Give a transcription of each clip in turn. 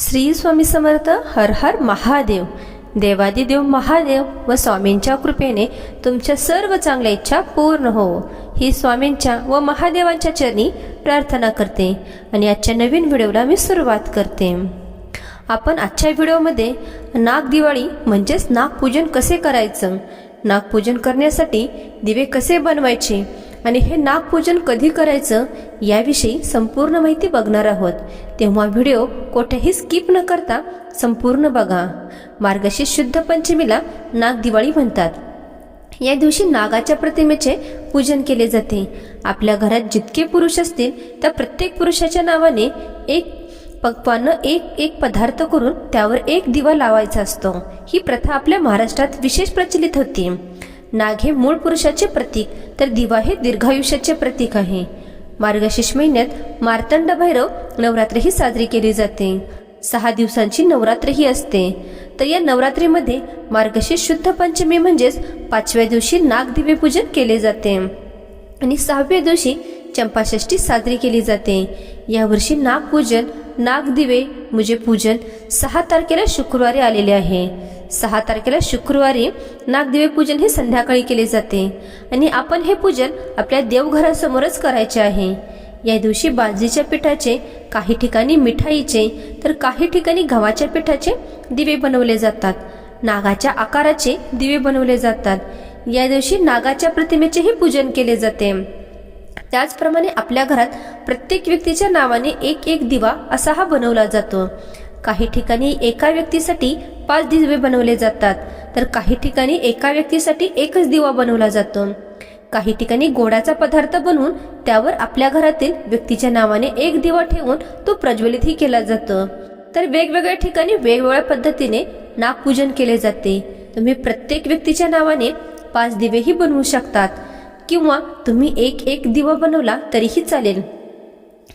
श्री स्वामी समर्थ हर हर महादेव. देवादिदेव महादेव व स्वामींच्या कृपेने तुमच्या सर्व चांगल्या इच्छा पूर्ण हो. ही स्वामींच्या व महादेवांच्या चरणी प्रार्थना करते आणि आजच्या नवीन व्हिडिओला मी सुरुवात करते. आपण आजच्या व्हिडिओमध्ये नागदिवाळी म्हणजेच नागपूजन कसे करायचं? नागपूजन करण्यासाठी दिवे कसे बनवायचे? आणि हे नागपूजन कधी करायचं याविषयी संपूर्ण माहिती बघणार आहोत. तेव्हा व्हिडिओ कोठेही स्किप न करता संपूर्ण बघा. मार्गशीर्ष शुद्ध पंचमीला नागदिवाळी म्हणतात. या दिवशी नागाच्या प्रतिमेचे पूजन केले जाते. आपल्या घरात जितके पुरुष असतील त्या प्रत्येक पुरुषाच्या नावाने एक पक्वानं एक एक पदार्थ करून त्यावर एक दिवा लावायचा असतो. ही प्रथा आपल्या महाराष्ट्रात विशेष प्रचलित होती. नाग हे मूळ पुरुषाचे प्रतीक तर दिवा हे दीर्घायुष्याचे प्रतीक आहे. मार्गशीर्ष महिन्यात मार्तंड भैरव नवरात्री ही साजरी केली जाते. सहा दिवसांची नवरात्र ही असते. तर या नवरात्रीमध्ये मार्गशीर्ष शुद्ध पंचमी म्हणजेच पाचव्या दिवशी नागदिवे पूजन केले जाते. आणि सहाव्या दिवशी चंपाषष्ठी साजरी केली जाते. यावर्षी नागपूजन नागदिवे म्हणजे पूजन सहा तारखेला शुक्रवारी आलेले आहे. सहा तारखेला शुक्रवारी नागदिवे पूजन हे संध्याकाळी केले जाते. आणि आपण हे पूजन आपल्या देवघरासमोरच करायचे आहे. या दिवशी बाजरीच्या पिठाचे काही ठिकाणी मिठाईचे तर काही ठिकाणी गव्हाच्या पिठाचे दिवे बनवले जातात. नागाच्या आकाराचे दिवे बनवले जातात. या दिवशी नागाच्या प्रतिमेचेही पूजन केले जाते. त्याचप्रमाणे आपल्या घरात प्रत्येक व्यक्तीच्या नावाने एक एक दिवा असा हा बनवला जातो. काही ठिकाणी एका व्यक्तीसाठी पाच दिवे बनवले जातात तर काही ठिकाणी एका व्यक्तीसाठी एकच दिवा बनवला जातो. काही ठिकाणी गोडाचा पदार्थ बनवून त्यावर आपल्या घरातील व्यक्तीच्या नावाने एक दिवा ठेवून तो प्रज्वलितही केला जातो. तर वेगवेगळ्या ठिकाणी वेगवेगळ्या पद्धतीने नागपूजन केले जाते. तुम्ही प्रत्येक व्यक्तीच्या नावाने पाच दिवेही बनवू शकतात किंवा तुम्ही एक एक दिवा बनवला तरीही चालेल.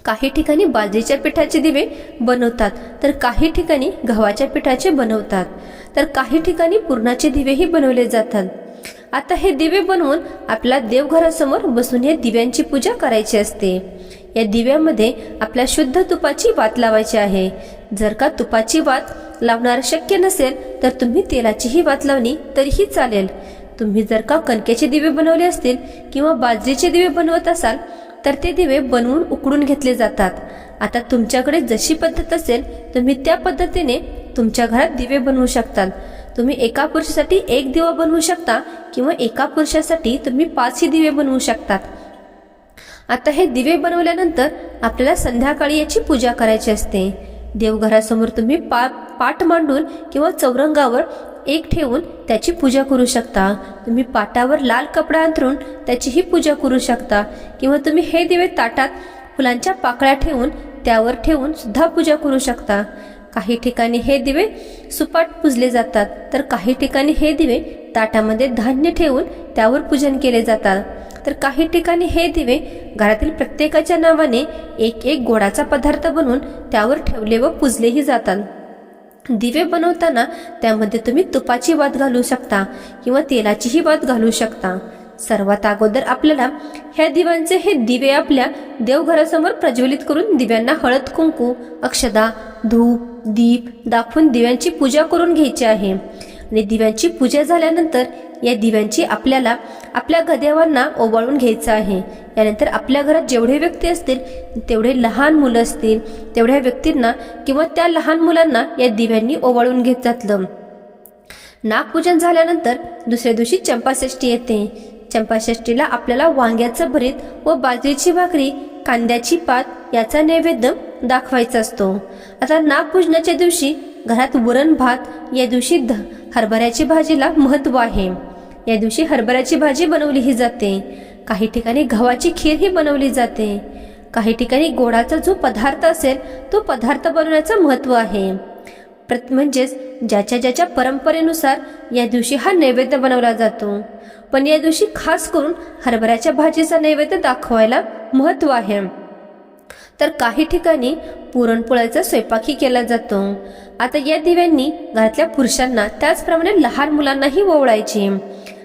काही ठिकाणी बाजरीच्या पिठाचे दिवे बनवतात तर काही ठिकाणी गव्हाच्या पिठाचे बनवतात तर काही ठिकाणी पुरणाचे दिवेही बनवले जातात. आता हे दिवे बनवून आपल्या देवघरासमोर बसून या दिव्यांची पूजा करायची असते. या दिव्यामध्ये आपल्या शुद्ध तुपाची वात लावायची आहे. जर का तुपाची वात लावणार शक्य नसेल तर तुम्ही तेलाचीही वात लावली तरीही चालेल. तुम्ही जर का कणकेचे दिवे बनवले असतील किंवा बाजरीचे दिवे बनवत असाल तर ते दिवे बनवून उकडून घेतले जातात. आता तुमच्याकडे जशी पद्धत असेल तुम्ही त्या पद्धतीने तुमच्या घरात दिवे बनवू शकतात तुम्ही एका पुरुषासाठी एक दिवा बनवू शकता किंवा एका पुरुषासाठी तुम्ही पाचही दिवे बनवू शकतात. आता हे दिवे बनवल्यानंतर आपल्याला संध्याकाळी याची पूजा करायची असते. देवघरासमोर तुम्ही पा पाठ मांडून किंवा चौरंगावर एक ठेवून त्याची पूजा करू शकता. तुम्ही पाटावर लाल कपडा अंथरून त्याचीही पूजा करू शकता. किंवा तुम्ही हे दिवे ताटात फुलांच्या पाकळ्या ठेवून त्यावर ठेवून सुद्धा पूजा करू शकता. काही ठिकाणी हे दिवे सुपाट पुजले जातात तर काही ठिकाणी हे दिवे ताटामध्ये धान्य ठेवून त्यावर पूजन केले जातात. तर काही ठिकाणी हे दिवे घरातील प्रत्येकाच्या नावाने एक एक गोडाचा पदार्थ बनवून त्यावर ठेवले व पुजलेही जातात. दिवे बनवताना त्यामध्ये तुम्ही तुपाची वात घालू शकता किंवा तेलाचीही वात घालू शकता. सर्वात अगोदर आपल्याला ह्या दिव्यांचे हे दिवे आपल्या देवघरासमोर प्रज्वलित करून दिव्यांना हळद कुंकू अक्षदा धूप दीप दाखवून दिव्यांची पूजा करून घ्यायची आहे. आणि दिव्यांची पूजा झाल्यानंतर या दिव्यांची आपल्याला आपल्या गदेवांना ओवाळून घ्यायचं आहे. यानंतर आपल्या घरात जेवढे व्यक्ती असतील तेवढे लहान मुलं असतील तेवढ्या व्यक्तींना किंवा त्या लहान मुलांना या दिव्यांनी ओवाळून घेत जातलं नागपूजन झाल्यानंतर दुसऱ्या दिवशी चंपाषष्ठी येते. चंपाषष्ठीला आपल्याला वांग्याचं भरीत व बाजरीची भाकरी कांद्याची पात याचा नैवेद्य दाखवायचा असतो. आता नागपूजनाच्या दिवशी घरात वरण भात या दिवशी ध हरभऱ्याची भाजीला महत्त्व आहे. या दिवशी हरभऱ्याची भाजी बनवलीही जाते. काही ठिकाणी गव्हाची खीरही बनवली जाते. काही ठिकाणी गोडाचा जो पदार्थ असेल तो पदार्थ बनवण्याचं महत्त्व आहे. प्रत म्हणजेच ज्याच्या ज्याच्या परंपरेनुसार या दिवशी हा नैवेद्य बनवला जातो. पण या दिवशी खास करून हरभऱ्याच्या भाजीचा नैवेद्य दाखवायला महत्त्व आहे. तर काही ठिकाणी पुरणपोळ्याचा स्वयंपाकही केला जातो. आता या दिव्यांनी घरातल्या पुरुषांना त्याचप्रमाणे लहान मुलांनाही ओवळायची.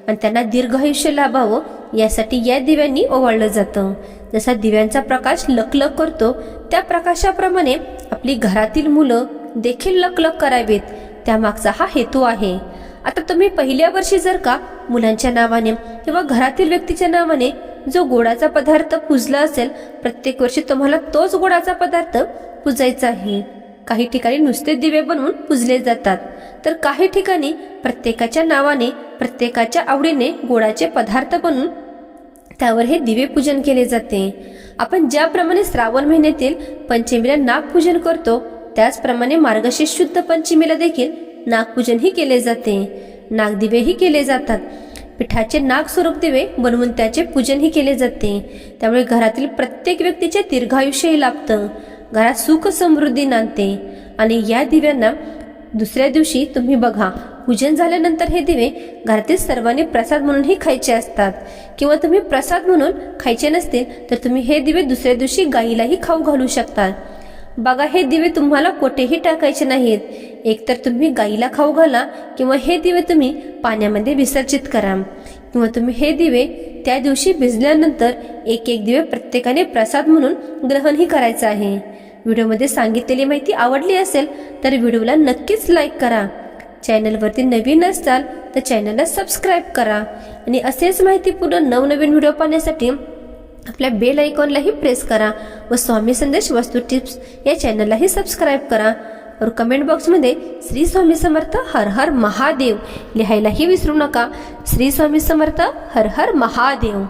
आणि त्यांना दीर्घ आयुष्य लाभावं यासाठी या दिव्यांनी ओवाळलं जातं. जसा दिव्यांचा प्रकाश लकलक करतो त्या प्रकाशाप्रमाणे आपली घरातील मुलं देखील लकलक करावेत. त्यामागचा हा हेतू आहे. आता तुम्ही पहिल्या वर्षी जर का मुलांच्या नावाने किंवा घरातील व्यक्तीच्या नावाने जो गोडाचा पदार्थ पुजला असेल प्रत्येक वर्षी तुम्हाला तोच गोडाचा पदार्थ पुजायचा आहे. काही ठिकाणी नुसते दिवे बनवून पुजले जातात. तर काही ठिकाणी प्रत्येकाच्या नावाने प्रत्येकाच्या आवडीने गोडाचे पदार्थ बनवून त्यावर हे दिवे पूजन केले जाते. आपण ज्याप्रमाणे श्रावण महिन्यातील पंचमीला नागपूजन करतो त्याचप्रमाणे मार्गशीर्ष शुद्ध पंचमीला देखील नागपूजनही केले जाते. नागदिवेही केले जातात. पिठाचे नाग स्वरूप दिवे बनवून त्याचे पूजनही केले जाते. त्यामुळे घरातील प्रत्येक व्यक्तीचे दीर्घायुष्यही लाभतं. घरात सुख समृद्धी नांदते. आणि या दिव्यांना दुसऱ्या दिवशी तुम्ही बघा पूजन झाल्यानंतर हे दिवे घरातील सर्वांनी प्रसाद म्हणूनही खायचे असतात. किंवा तुम्ही प्रसाद म्हणून खायचे नसतील तर तुम्ही हे दिवे दुसऱ्या दिवशी गाईलाही खाऊ घालू शकता बघा हे दिवे तुम्हाला कोठेही टाकायचे नाहीत. एकतर तुम्ही गाईला खाऊ घाला किंवा हे दिवे तुम्ही पाण्यामध्ये विसर्जित करा. किंवा तुम्ही हे दिवे त्या दिवशी भिजल्यानंतर एक एक दिवे प्रत्येकाने प्रसाद म्हणून ग्रहणही करायचं आहे. व्हिडिओमध्ये सांगितलेली माहिती आवडली असेल तर व्हिडिओला नक्कीच लाईक करा. चॅनलवरती नवीन असाल तर चॅनलला सबस्क्राईब करा. आणि असेच माहितीपूर्ण नवनवीन व्हिडिओ पाहण्यासाठी आपल्या बेल आयकॉनलाही प्रेस करा व स्वामी संदेश वस्तू टिप्स या चॅनललाही सबस्क्राईब करा. और कमेंट बॉक्समध्ये श्री स्वामी समर्थ हर हर महादेव लिहायलाही विसरू नका. श्री स्वामी समर्थ हर हर महादेव.